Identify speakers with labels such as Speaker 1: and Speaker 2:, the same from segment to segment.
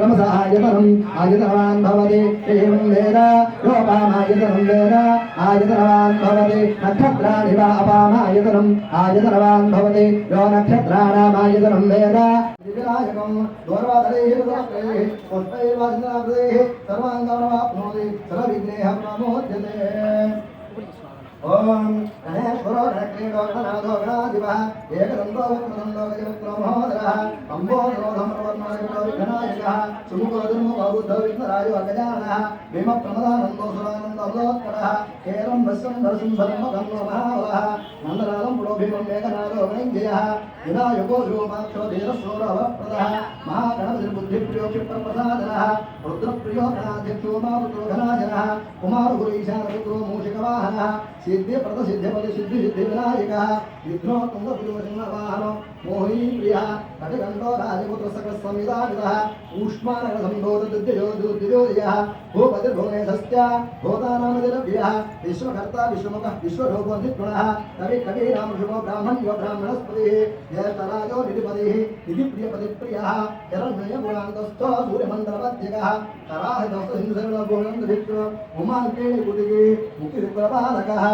Speaker 1: విక్రమసాయతనం ఆయతనవాన్ భవతి ఏం వేద లోపామాయతనం వేద ఆయతనవాన్ భవతి నక్షత్రాణి వా అపామాయతనం ఆయతనవాన్ భవతి యో నక్షత్రాణామాయతనం వేద. విరాజకం దూర్వాదరైః రుద్రప్రైః ప్రమోద్యతే. ఓం గణేశ్వరో గణక్రీడో గణనాథో ఏకదంతో వక్రదంతో గజవక్రో మహోదరः అంబోధరో ధర్మవర్ణో విఘ్నాయకः సుముఖో దుర్ముఖో బుద్ధో విఘ్నరాజో కేరం వశ్యం దర్శం ధర్మగంగో మహావలः నందనాదం పుడో భీమం మేఘనాదో వినాయకో రూపాక్షో రుద్రప్రియో గణాధ్యక్షో మారుతో సిద్ధి ప్రద సిద్ధిపతి సిద్ధి సిద్ధి వినాయక. విఘ్నో తుంగపుజోసింహవాహనో మోహిని ప్రియ. కటికంఠో రాజపుత్ర సకల సంవిధానిత ఊష్మానగ సంభోత భూపతి భువనేశస్య భూతానామదిరవ్య విశ్వకర్త విశ్వముఖ విశ్వరూపో నిపుణ కవి కవీనామ బ్రాహ్మణ్యో బ్రాహ్మణస్పతి. జ్యేష్ఠరాజో నిధిపతి. నిధి ప్రియపతి ప్రియ హిరణ్య గుణాంతస్థో సూర్యమండలపత్యక కరాహితస్థ హింసరణ గుణం ఉమాంకేణి కుటికి. ముఖ్య ప్రభాలక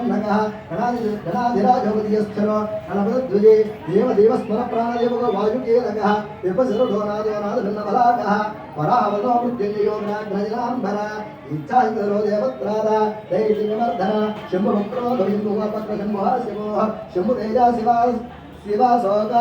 Speaker 1: సురూప గణాధి గణాధిరాజపతియస్థరో గణపతిధ్వజే దేవదేవ స్మర ప్రాణదేవో వాయుకేలక విపసరధోనాదో మృత్యుంజయో దేవత్రాద శంభు శివో శంభు శివ శివాశోక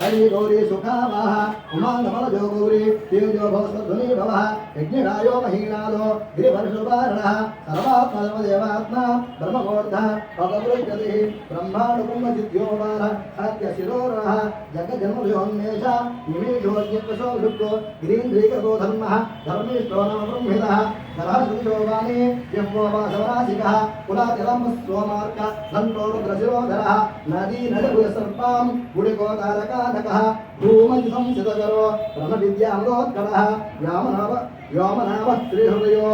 Speaker 1: హరి గౌరీ సుఖావాహ ఉమాంగమల జో గౌరీ తేజో భవస్వధ్వని భవ యజ్ఞరాయో మహీనాదో గిరివర్షుపారణ సర్వాత్మ దేవాత్మ బ్రహ్మగోర్ధ పదవృద్ధతి బ్రహ్మాణుకుంభ జిద్యోమాన సత్య శిరోరః జగజన్మయోన్మేష నిమేషోజ్ఞప్రసో వృత్తో గిరీంద్రీకృతో ధర్మ ధర్మిష్టో కులాచలం స్వమార్క దంతో రుద్రశిరోధరः నదీ నడభుయ సర్పాం సంసితకరో వ్యామనామ వ్యోమనామ శ్రీహృదయో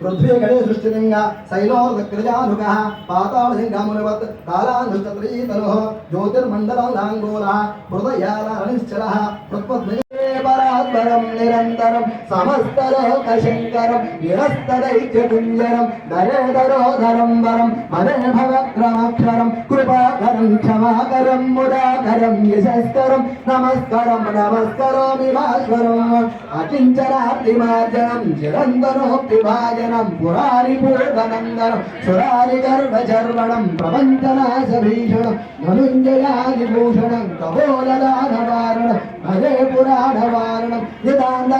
Speaker 1: పృథ్వీగణే సృష్టిలింగ శైలోదక్రజానుగ పాతాళలింగమునివత్ కాళానుష్టత్రీతను కాలానుష్టత్రీతను జ్యోతిర్మండలాంగోళ హృదయాలనిశ్చల పరాత్పరం నిరంతరం సమస్తలోకశంకరం నిరస్తదైత్యపుంజరం నరేదరోధరం వరం మరే భవక్రమక్షరం కృపాకరం క్షమాకరం ముదాకరం యశస్కరం నమస్కరం నమస్కరోమి భాస్వరం అకించనార్తిమార్జనం చిరంతనోక్తిభాజనం పురారి పూర్వనందనం సురారి గర్భచర్వణం ప్రపంచనాశభీషణం ధనుంజయాదిభూషణం కబోలదానవారణం భజే పురాణవారణం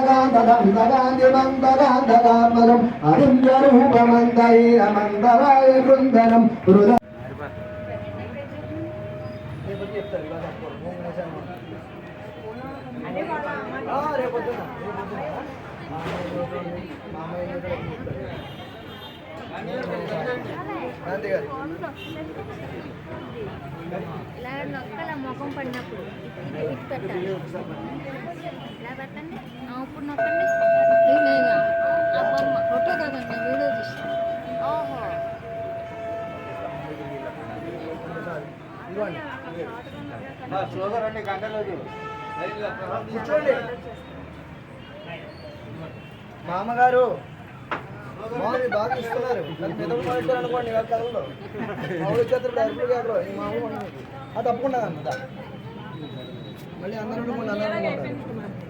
Speaker 1: యదాంతకాంతదంతకాంతిమంతకాంతకాత్మజం అరుంజరూపమంతైరమంతరాయ బృందనం. హృద
Speaker 2: ఇలా నొక్కల ముఖం పడినప్పుడు ఇటు ఇటు పెట్టాలి. ఇలా పెట్టండి. ఆ, ఇప్పుడు నొక్కండి ఇది నేను ఆ బొమ్మ ఫోటో కాదండి నేను వీడియో తీస్తాను ఓహో.
Speaker 1: కూర్చోండి. మామగారు మామూలు బాగా ఇస్తున్నారు. పెద్దలు మాట్లాడారు అనుకోండి కథలో మామూలు చేతులు డైరెక్ట్ గారు ఈ మామూలు. ఆ తప్పకుండా. మళ్ళీ అందరూ ఉండుకుంటారు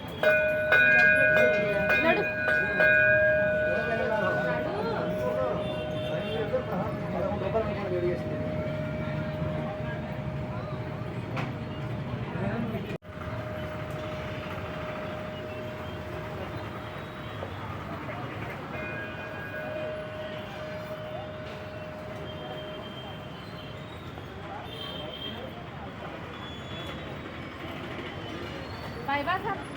Speaker 2: 拜拜。